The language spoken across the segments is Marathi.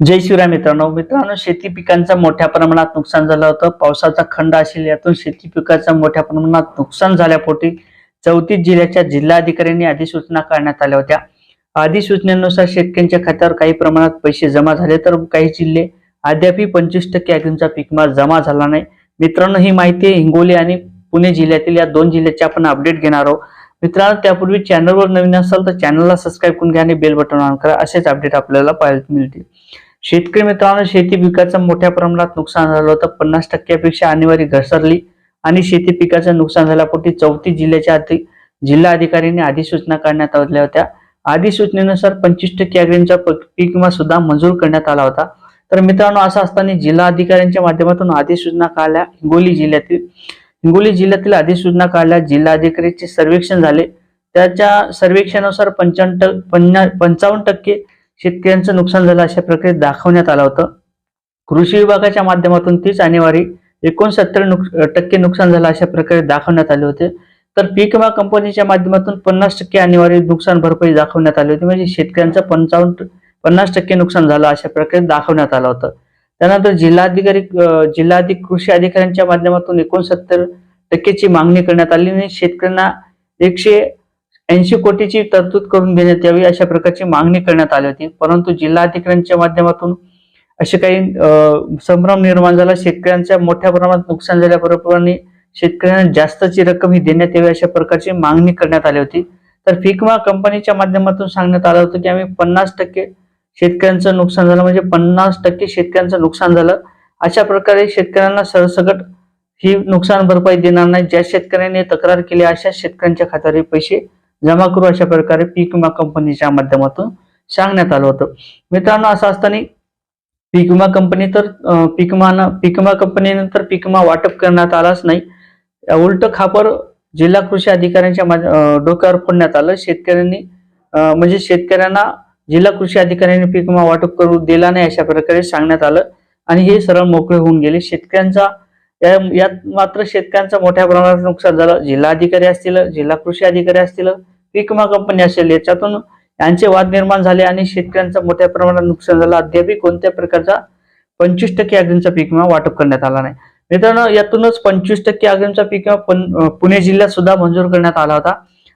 जय शिवराय मित्रांनो. मित्रांनो शेती पिकांचं मोठ्या प्रमाणात नुकसान झालं होतं. पावसाचा खंड असेल यातून शेती पिकाचं मोठ्या प्रमाणात नुकसान झाल्यापोटी चौतीस जिल्ह्याच्या जिल्हाधिकाऱ्यांनी अधिसूचना काढण्यात आल्या होत्या. अधिसूचनेनुसार शेतकऱ्यांच्या खात्यावर काही प्रमाणात पैसे जमा झाले तर काही जिल्हे अद्यापही पंचवीस टक्के अग्रीमचा पीक जमा झाला नाही. मित्रांनो ही माहिती हिंगोली आणि पुणे जिल्ह्यातील या दोन जिल्ह्याचे आपण अपडेट घेणार आहोत. मित्रांनो त्यापूर्वी चॅनलवर नवीन असाल तर चॅनलला सबस्क्राईब करून घ्या आणि बेल बटन ऑन करा. असेच अपडेट आपल्याला पाहायला मिळतील. शेतकरी मित्रांनो शेती पिकाचं मोठ्या प्रमाणात नुकसान झालं होतं. पन्नास टक्क्यापेक्षा अनिवार्य घसरली आणि शेती पिकाचं नुकसान झाल्यापोटी चौथी जिल्ह्याच्या जिल्हा अधिकाऱ्यांनी अधिसूचना काढण्यात आल्या होत्या. अधिसूचनेनुसार पंचवीस टक्के अग्रींचा पीक विमा सुद्धा मंजूर करण्यात आला होता. तर मित्रांनो असं असताना जिल्हा अधिकाऱ्यांच्या माध्यमातून अधिसूचना काढल्या हिंगोली जिल्ह्यातील हिंगोली जिल्ह्यातील अधिसूचना काढल्या. जिल्हा अधिकाऱ्याचे सर्वेक्षण झाले. त्याच्या सर्वेक्षणानुसार पंचावन्न पंचावन्न टक्के शेतकऱ्यांचं नुकसान झालं अशा प्रकारे दाखवण्यात आलं होतं. कृषी विभागाच्या माध्यमातून तीच आणेवारी एकोणसत्तर नुक टक्के नुकसान झालं अशा प्रकारे दाखवण्यात आले होते. तर पीक विमा कंपनीच्या माध्यमातून पन्नास टक्के आणीवारी नुकसान भरपाई दाखवण्यात आली होती. म्हणजे शेतकऱ्यांचं पंचावन्न पन्नास टक्के नुकसान झालं अशा प्रकारे दाखवण्यात आलं होतं. त्यानंतर जिल्हाधिकारी जिल्हाधिक कृषी अधिकाऱ्यांच्या माध्यमातून एकोणसत्तर टक्केची मागणी करण्यात आली आणि शेतकऱ्यांना एकशे ऐंशी कोटीची तरतूद करून देण्यात यावी अशा प्रकारची मागणी करण्यात आली होती. परंतु जिल्हाधिकाऱ्यांच्या माध्यमातून असे काही संभ्रम निर्माण झाला. शेतकऱ्यांच्या मोठ्या प्रमाणात नुकसान झाल्याबरोबर शेतकऱ्यांना जास्तची रक्कम ही देण्यात यावी अशा प्रकारची मागणी करण्यात आली होती. तर फिकमा कंपनीच्या माध्यमातून सांगण्यात आलं होतं की आम्ही पन्नास टक्के शेतकऱ्यांचं नुकसान झालं म्हणजे पन्नास टक्के शेतकऱ्यांचं नुकसान झालं. अशा प्रकारे शेतकऱ्यांना सरसकट ही नुकसान भरपाई देणार नाही. ज्या शेतकऱ्यांनी तक्रार केली अशा शेतकऱ्यांच्या खात्यावर पैसे जमा करू अशा प्रकारे पीक विमा कंपनीच्या माध्यमातून सांगण्यात आलं होतं. मित्रांनो असं असताना पीक विमा कंपनी तर पीक विमा पीक विमा कंपनीनंतर पीक विमा वाटप करण्यात आलाच नाही. उलट खापर जिल्हा कृषी अधिकाऱ्यांच्या डोक्यावर फोडण्यात आलं. शेतकऱ्यांनी म्हणजे शेतकऱ्यांना जिल्हा कृषी अधिकाऱ्यांनी पीक विमा वाटप करू दिला नाही अशा प्रकारे सांगण्यात आलं आणि हे सरळ मोकळे होऊन गेले. शेतकऱ्यांचा यात मात्र शेतकऱ्यांचं मोठ्या प्रमाणात नुकसान झालं. जिल्हा अधिकारी असतील जिल्हा कृषी अधिकारी असतील पीक विमा कंपनी असेल याच्यातून यांचे वाद निर्माण झाले आणि शेतकऱ्यांचं मोठ्या प्रमाणात नुकसान झालं. अद्यापही कोणत्या प्रकारचा पंचवीस टक्के अग्रिमचा पीक विमा वाटप करण्यात आला नाही. मित्रांनो यातूनच पंचवीस टक्के अग्रिमचा पीक विमा पुणे जिल्ह्यात सुद्धा मंजूर करण्यात आला होता.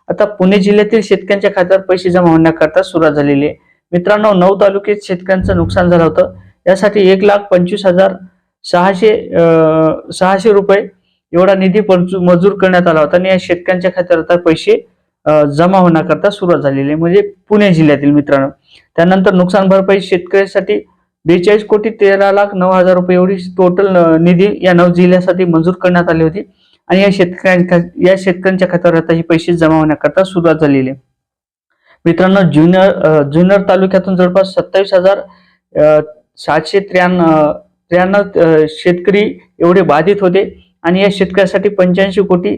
आता पुणे जिल्ह्यातील शेतकऱ्यांच्या खात्यावर पैसे जमा होण्याकरता सुरुवात झालेली आहे. मित्रांनो नऊ तालुक्यात शेतकऱ्यांचं नुकसान झालं होतं. यासाठी एक लाख पंचवीस हजार सहाशे सहाशे रुपये एवढा निधी मंजूर करण्यात आला होता आणि या शेतकऱ्यांच्या खात्यावर आता पैसे जमा होण्याकरता सुरुवात झालेली आहे. म्हणजे पुणे जिल्ह्यातील मित्रांनो त्यानंतर नुकसान भरपाई शेतकऱ्यांसाठी बेचाळीस कोटी तेरा लाख नऊ हजार रुपये एवढी टोटल निधी या नऊ जिल्ह्यासाठी मंजूर करण्यात आली होती. आणि या शेतकऱ्यांच्या या शेतकऱ्यांच्या खात्यावर आता ही पैसे जमा होण्याकरता सुरुवात झालेली आहे. मित्रांनो जुन्नर अं, जुन्नर तालुक्यातून जवळपास सत्तावीस हजार सातशे त्र्याण्णव त्र्याण्णव शेतकरी एवढे बाधित होते. आणि या शेतकऱ्यासाठी पंच्याऐंशी कोटी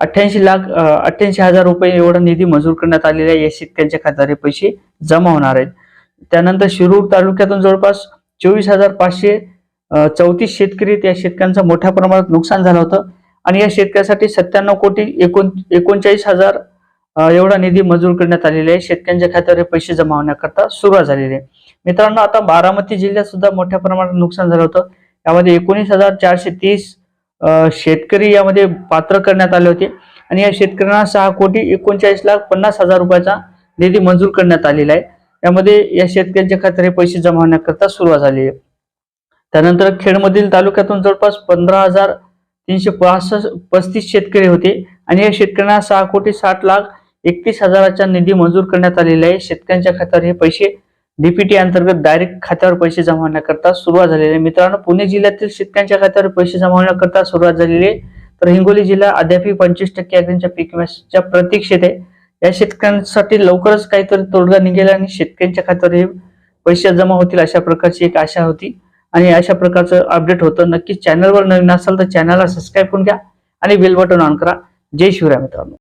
अठ्ठ्याऐंशी लाख अठ्ठ्याऐंशी हजार रुपये एवढा निधी मंजूर करण्यात आलेला आहे. या शेतकऱ्यांच्या खात्यात हे पैसे जमा होणार आहेत. त्यानंतर शिरूर तालुक्यातून जवळपास चोवीस हजार पाचशे चौतीस शेतकरी त्या शेतकऱ्यांचं मोठ्या प्रमाणात नुकसान झालं होतं. आणि या शेतकऱ्यासाठी सत्त्याण्णव कोटी एकोण एकोणचाळीस हजार एवढा निधी मंजूर करण्यात आलेला आहे. शेतकऱ्यांच्या खात्यावर हे पैसे जमा होण्याकरता सुरुवात झालेली आहे. मित्रांनो आता बारामती जिल्ह्यात सुद्धा मोठ्या प्रमाणात नुकसान झालं होतं. यामध्ये एकोणीस हजार चारशे तीस शेतकरी यामध्ये पात्र करण्यात आले होते. आणि या शेतकऱ्यांना सहा कोटी एकोणचाळीस लाख पन्नास हजार रुपयाचा निधी मंजूर करण्यात आलेला आहे. यामध्ये या शेतकऱ्यांच्या खात्यात हे पैसे जमा होण्याकरता सुरुवात झाली आहे. त्यानंतर खेडमधील तालुक्यातून जवळपास पंधरा हजार तीनशे पासष्ट पस्तीस शेतकरी होते. आणि या शेतकऱ्यांना सहा कोटी साठ लाख एकतीस हजाराचा निधी मंजूर करण्यात आलेला आहे. शेतकऱ्यांच्या खात्यावर हे पैसे डीपीटी अंतर्गत डायरेक्ट खात्यावर पैसे जमा होण्याकरता सुरुवात झालेली. आहे मित्रांनो पुणे जिल्ह्यातील शेतकऱ्यांच्या खात्यावर पैसे जमा होण्याकरता सुरुवात झालेली. आहे तर हिंगोली जिल्हा अद्यापही पंचवीस टक्के अग्नीच्या पीक विम्याच्या प्रतीक्षेत आहे. या शेतकऱ्यांसाठी लवकरच काहीतरी तोडगा निघेल आणि शेतकऱ्यांच्या खात्यावर हे पैसे जमा होतील अशा प्रकारची एक आशा होती. आणि अशा प्रकारचं अपडेट होतं. नक्कीच चॅनलवर नवीन असाल तर चॅनलला सबस्क्राईब करून घ्या आणि बेल बटन ऑन करा. जय शिवराय मित्रांनो.